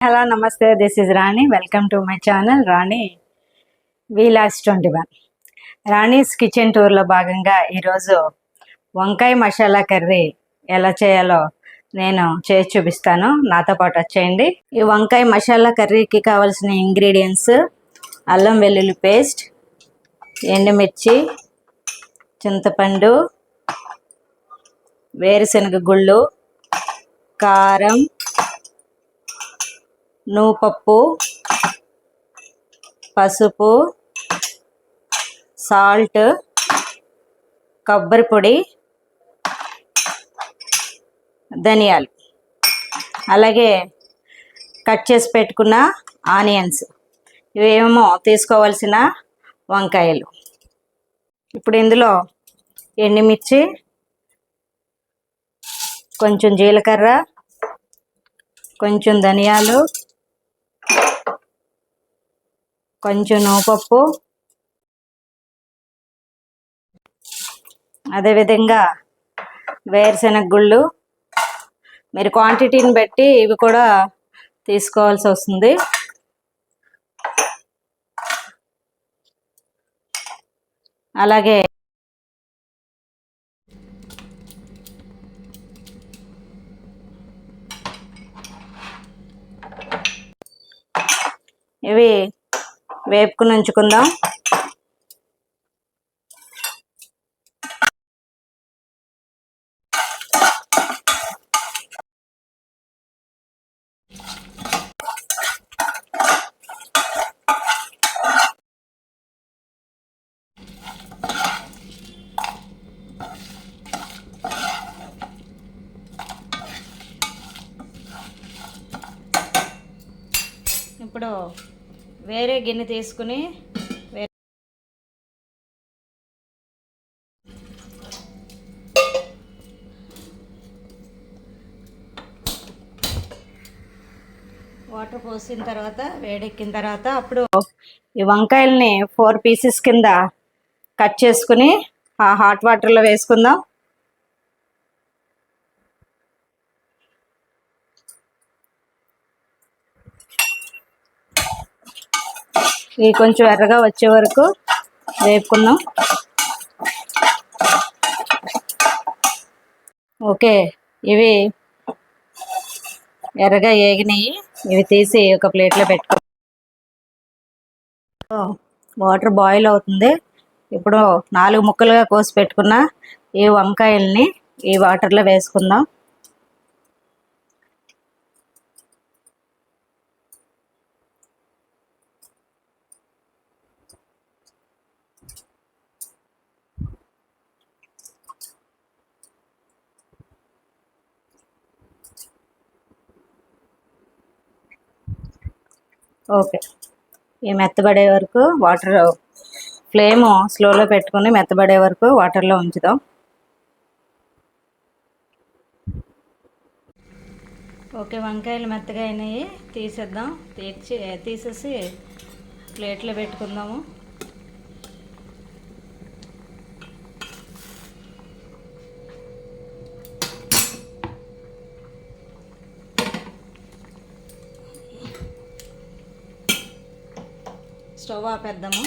Hello నమస్తే this is Rani welcome to my channel Rani Vilas twenty one Rani's kitchen టూర్లో భాగంగా ఈరోజు వంకాయ మసాలా కర్రీ ఎలా చేయాలో నేను చేసి చూపిస్తాను. నాతో పాటు వచ్చేయండి. ఈ వంకాయ మసాలా కర్రీకి కావాల్సిన ఇంగ్రీడియంట్స్ అల్లం వెల్లుల్లి పేస్ట్ ఎండుమిర్చి చింతపండు వేరుశనగ గుళ్ళు కారం నూపప్పు పసుపు సాల్ట్ కొబ్బరి పొడి ధనియాలు. అలాగే కట్ చేసి పెట్టుకున్న ఆనియన్స్. ఇవేమో తీసుకోవాల్సిన వంకాయలు. ఇప్పుడు ఇందులో ఎండుమిర్చి కొంచెం జీలకర్ర కొంచెం ధనియాలు కొంచెం నూపప్పు. అదేవిధంగా వేరుశెనగ గుళ్ళు మీరు క్వాంటిటీని బట్టి ఇవి కూడా తీసుకోవాల్సి వస్తుంది. అలాగే ఇవి వేపుకుని ఉంచుకుందాం. ఇప్పుడు వేరే గిన్నె తీసుకుని వాటర్ పోసిన తర్వాత వేడెక్కిన తర్వాత అప్పుడు ఈ వంకాయల్ని ఫోర్ పీసెస్ కింద కట్ చేసుకుని ఆ హాట్ వాటర్లో వేసుకుందాం. ఇవి కొంచెం ఎర్రగా వచ్చే వరకు వేపుకుందాం. ఓకే ఇవి ఎర్రగా ఏగినాయి. ఇవి తీసి ఒక ప్లేట్లో పెట్టుకో వాటర్ బాయిల్ అవుతుంది. ఇప్పుడు నాలుగు ముక్కలుగా కోసి పెట్టుకున్న ఈ వంకాయల్ని ఈ వాటర్లో వేసుకుందాం. ఓకే. ఈ మెత్తబడే వరకు వాటర్ ఫ్లేమ్ స్లోలో పెట్టుకుని మెత్తబడే వరకు వాటర్లో ఉంచుదాం. ఓకే వంకాయలు మెత్తగా అయినాయి. తీసేద్దాం. తీర్చి తీసేసి ప్లేట్లో పెట్టుకుందాము. స్టవ్ ఆపేద్దాము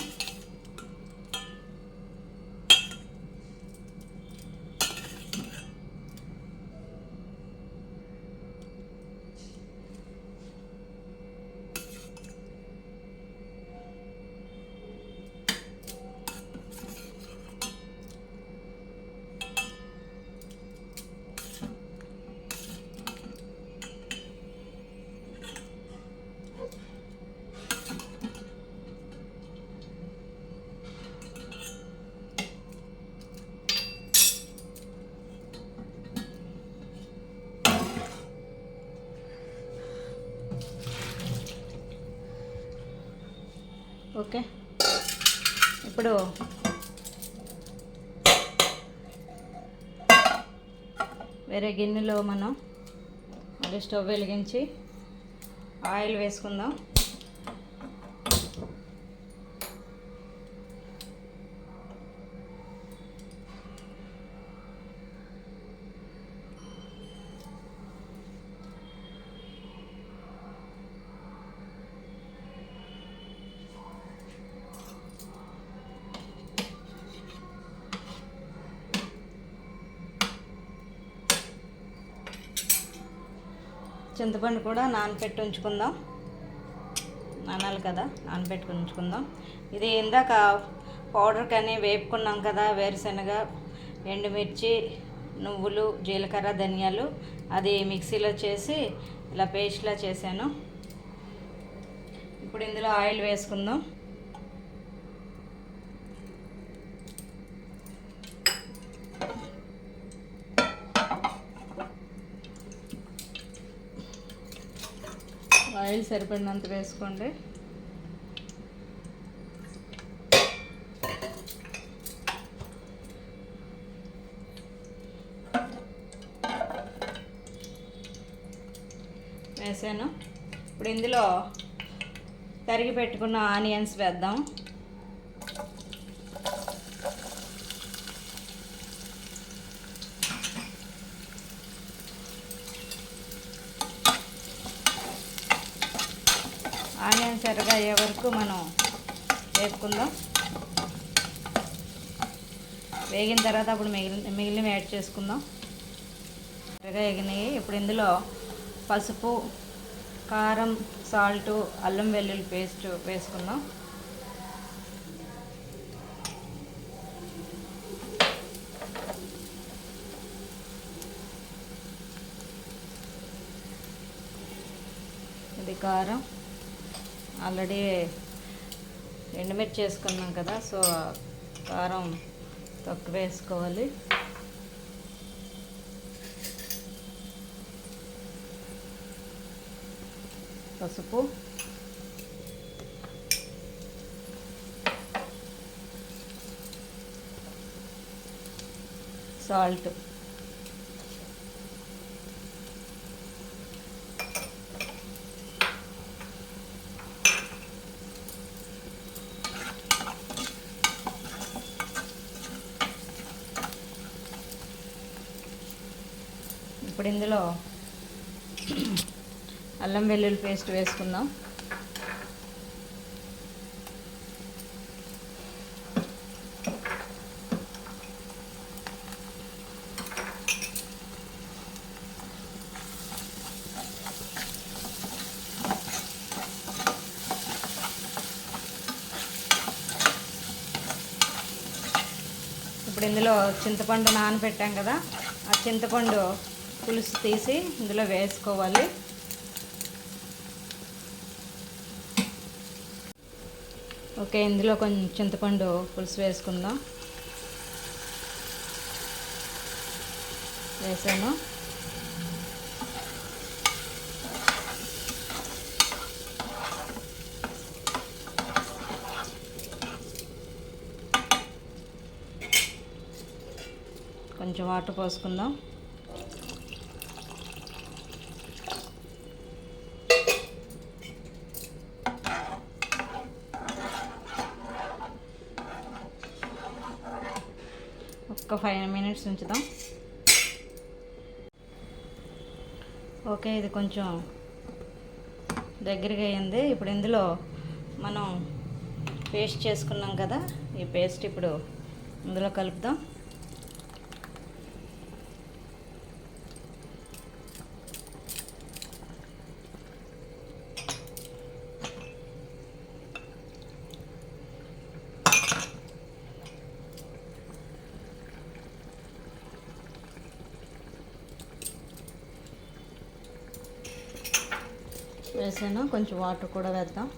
ఓకే ఇప్పుడు వేరే గిన్నెలో మనం మళ్ళీ స్టవ్ వెలిగించి ఆయిల్ వేసుకుందాం. చింతపండు కూడా నానపెట్టి ఉంచుకుందాం. నానాలి కదా నానబెట్టుకుని ఉంచుకుందాం. ఇది ఇందాక పౌడర్ కానీ వేపుకున్నాం కదా వేరుశనగ ఎండుమిర్చి నువ్వులు జీలకర్ర ధనియాలు అది మిక్సీలో చేసి ఇలా పేస్ట్లా చేశాను. ఇప్పుడు ఇందులో ఆయిల్ వేసుకుందాం. ఆయిల్ సరిపడినంత వేసుకోండి. వేసాను. ఇప్పుడు ఇందులో తరిగి పెట్టుకున్న ఆనియన్స్ వేద్దాం ఆనియన్స్ ఎర్రగా అయ్యే వరకు మనం వేపుకుందాం. వేగిన తర్వాత అప్పుడు మిగిలిన మిగిలినవి యాడ్ చేసుకుందాం. ఎర్రగా ఎగినాయి. ఇప్పుడు ఇందులో పసుపు కారం సాల్ట్ అల్లం వెల్లుల్లి పేస్ట్ వేసుకుందాం. ఇది కారం. ఆల్రెడీ ఎండుమిర్చి వేసుకున్నాం కదా సో కారం తక్కువ వేసుకోవాలి. పసుపు. సాల్ట్. ఇప్పుడు ఇందులో అల్లం వెల్లుల్లి పేస్ట్ వేసుకుందాం. ఇప్పుడు ఇందులో చింతపండు నానబెట్టాం కదా ఆ చింతపండు పులుసు తీసి ఇందులో వేసుకోవాలి. ఓకే ఇందులో కొంచెం చింతపండు పులుసు వేసుకుందాం. వేసాను. కొంచెం వాటర్ పోసుకుందాం. ఫైవ్ మినిట్స్ ఉంచుదాం. ఓకే ఇది కొంచెం దగ్గరగా అయింది. ఇప్పుడు ఇందులో మనం పేస్ట్ చేసుకున్నాం కదా ఈ పేస్ట్ ఇప్పుడు ఇందులో కలుపుదాం. వేసాను. కొంచెం వాటర్ కూడా వేద్దాం.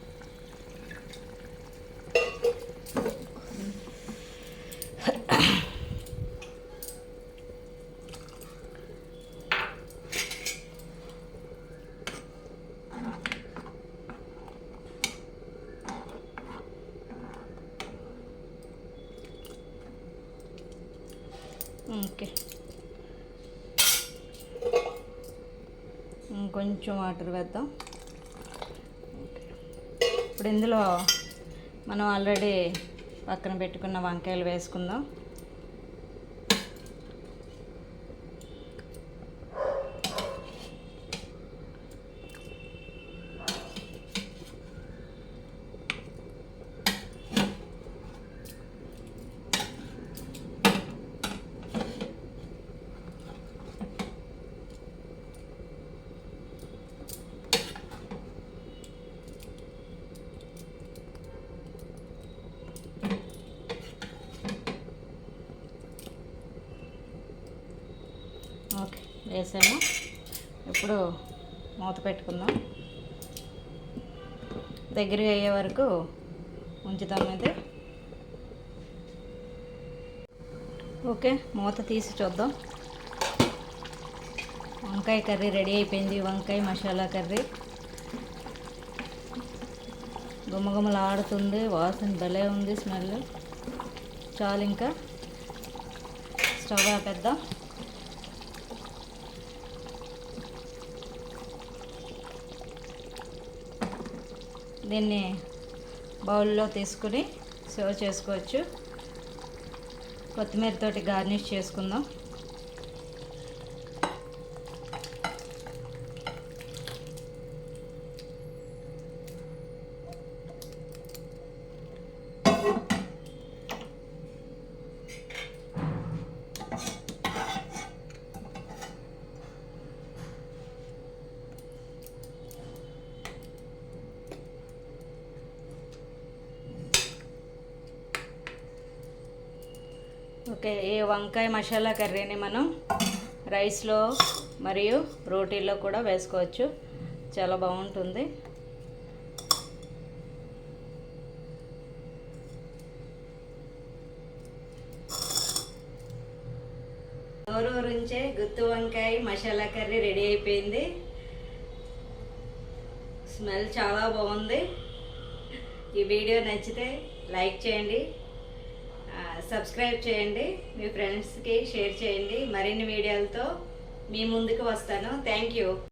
ఓకే. ఇంకొంచెం వాటర్ వేద్దాం. ఇప్పుడు ఇందులో మనం ఆల్రెడీ పక్కన పెట్టుకున్న వంకాయలు వేసుకుందాం. ఓకే వేసాము. ఇప్పుడు మూత పెట్టుకుందాం. దగ్గర అయ్యే వరకు ఉంచుతాం ఇది ఓకే మూత తీసి చూద్దాం. వంకాయ కర్రీ రెడీ అయిపోయింది. వంకాయ మసాలా కర్రీ. గుమగుమలాడుతుంది. వాసన భలే ఉంది స్మెల్. చాలు ఇంకా. స్టవ్ ఆపేద్దాం. దీన్ని బౌల్లో తీసుకుని సర్వ్ చేసుకోవచ్చు. కొత్తిమీర తోటి గార్నిష్ చేసుకుందాం. ఈ వంకాయ మసాలా కర్రీని మనం రైస్లో మరియు రోటీల్లో కూడా వేసుకోవచ్చు. చాలా బాగుంటుంది. నోరూరించే గుత్తి వంకాయ మసాలా కర్రీ రెడీ అయిపోయింది. స్మెల్ చాలా బాగుంది. ఈ వీడియో నచ్చితే లైక్ చేయండి. సబ్స్క్రైబ్ చేయండి మీ ఫ్రెండ్స్కి షేర్ చేయండి. మరిన్ని వీడియోలతో మీ ముందుకు వస్తాను. Thank you